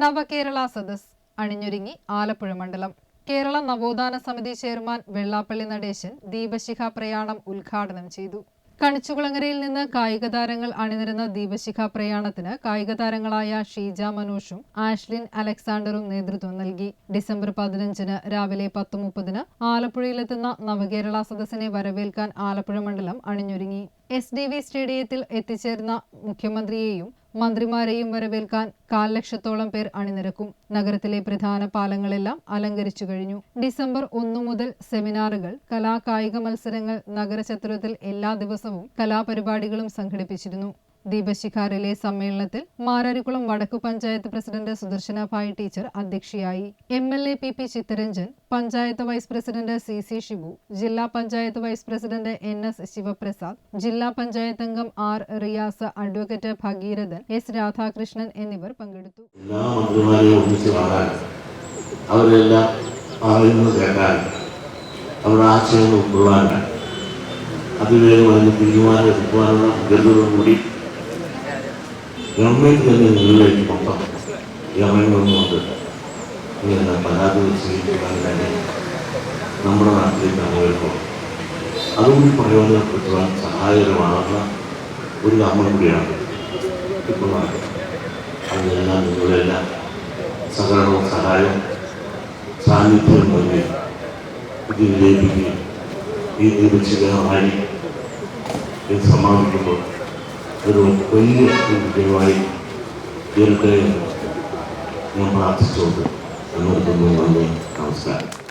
നവകേരള സദസ് അണിഞ്ഞൊരുങ്ങി ആലപ്പുഴ മണ്ഡലം. കേരള നവോത്ഥാന സമിതി ചെയർമാൻ വെള്ളാപ്പള്ളി നടേശൻ ദീപശിഖ പ്രയാണം ഉദ്ഘാടനം ചെയ്തു. കണിച്ചുകുളങ്ങരയിൽ നിന്ന് കായിക താരങ്ങൾ അണിനിരുന്ന ദീപശിഖ പ്രയാണത്തിന് കായിക താരങ്ങളായ ഷീജ മനോഷും ആഷ്ലിൻ അലക്സാണ്ടറും നേതൃത്വം നൽകി. ഡിസംബർ പതിനഞ്ചിന് രാവിലെ പത്ത് മുപ്പതിന് ആലപ്പുഴയിലെത്തുന്ന നവകേരള സദസ്സിനെ വരവേൽക്കാൻ ആലപ്പുഴ മണ്ഡലം അണിഞ്ഞൊരുങ്ങി. എസ് ഡി വി സ്റ്റേഡിയത്തിൽ എത്തിച്ചേർന്ന മുഖ്യമന്ത്രിയെയും മന്ത്രിമാരെയും വരവേൽക്കാൻ കാൽ ലക്ഷത്തോളം പേർ അണിനിരക്കും. നഗരത്തിലെ പ്രധാന പാലങ്ങളെല്ലാം അലങ്കരിച്ചു കഴിഞ്ഞു. ഡിസംബർ ഒന്നു മുതൽ സെമിനാറുകൾ കലാകായിക മത്സരങ്ങൾ നഗരചത്രത്തിൽ എല്ലാ ദിവസവും കലാപരിപാടികളും സംഘടിപ്പിച്ചിരുന്നു. ദീപശിഖ റിലേ സമ്മേളനത്തിൽ മാരാരിക്കുളം വടക്കു പഞ്ചായത്ത് പ്രസിഡന്റ് സുദർശന ഭായ് ടീച്ചർ അധ്യക്ഷയായി. M L A P P Chitharanjan panchayat vice president C C Shibu ജില്ലാ panchayat vice president N S Sivaprasad ജില്ലാ പഞ്ചായത്ത് അംഗം R Riyas advocate Bhagirathan S Radhakrishnan എന്നിവർ പങ്കെടുത്തു. എല്ലാ അവരെല്ലാം അതിവേഗം അതിന് തീരുമാനം എടുക്കുവാനുള്ള മുൻകരുതലോടുകൂടി ഗവൺമെന്റ് തന്നെ നിങ്ങളിലേക്ക് മൊത്തം ഗവൺമെന്റുകൊണ്ട് ഇങ്ങനെ പരാതി സ്വീകരിക്കാൻ തന്നെ നമ്മുടെ നാട്ടിലേക്ക് വരുമ്പോൾ അതുകൂടി പ്രയോജനപ്പെടുത്തുവാൻ സഹായകരമാകുന്ന ഒരു കർമ്മം കൂടിയാണ് ഇപ്പോൾ അതിനെല്ലാം നിങ്ങളെല്ലാം സഹകരണവും സഹായവും സാന്നിധ്യം നൽകി ഇത് വിജയിപ്പിക്കുകയും ഈ നിരുചിതമായി ഇത് സമാപിക്കുമ്പോൾ ഒരു വലിയ തീരട്ടെ എന്ന് ഞാൻ പ്രാർത്ഥിച്ചുകൊണ്ട് നിർത്തുന്നു. നന്ദി. നമസ്കാരം.